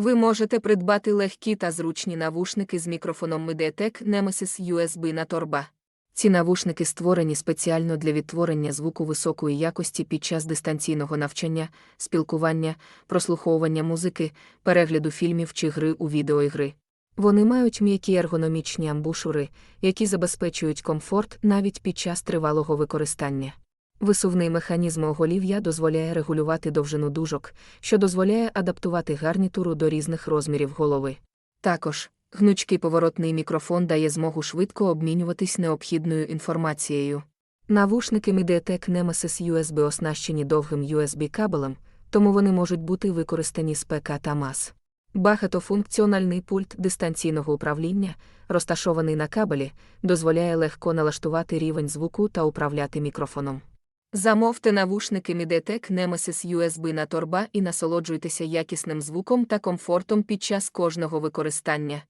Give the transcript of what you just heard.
Ви можете придбати легкі та зручні навушники з мікрофоном Mediatek Nemesis USB на торба. Ці навушники створені спеціально для відтворення звуку високої якості під час дистанційного навчання, спілкування, прослуховування музики, перегляду фільмів чи гри у відеоігри. Вони мають м'які ергономічні амбушури, які забезпечують комфорт навіть під час тривалого використання. Висувний механізм оголів'я дозволяє регулювати довжину дужок, що дозволяє адаптувати гарнітуру до різних розмірів голови. Також, гнучкий поворотний мікрофон дає змогу швидко обмінюватись необхідною інформацією. Навушники Mediatek Nemesis USB оснащені довгим USB-кабелем, тому вони можуть бути використані з ПК та МАС. Багатофункціональний пульт дистанційного управління, розташований на кабелі, дозволяє легко налаштувати рівень звуку та управляти мікрофоном. Замовте навушники Mediatek Nemesis USB на торба і насолоджуйтеся якісним звуком та комфортом під час кожного використання.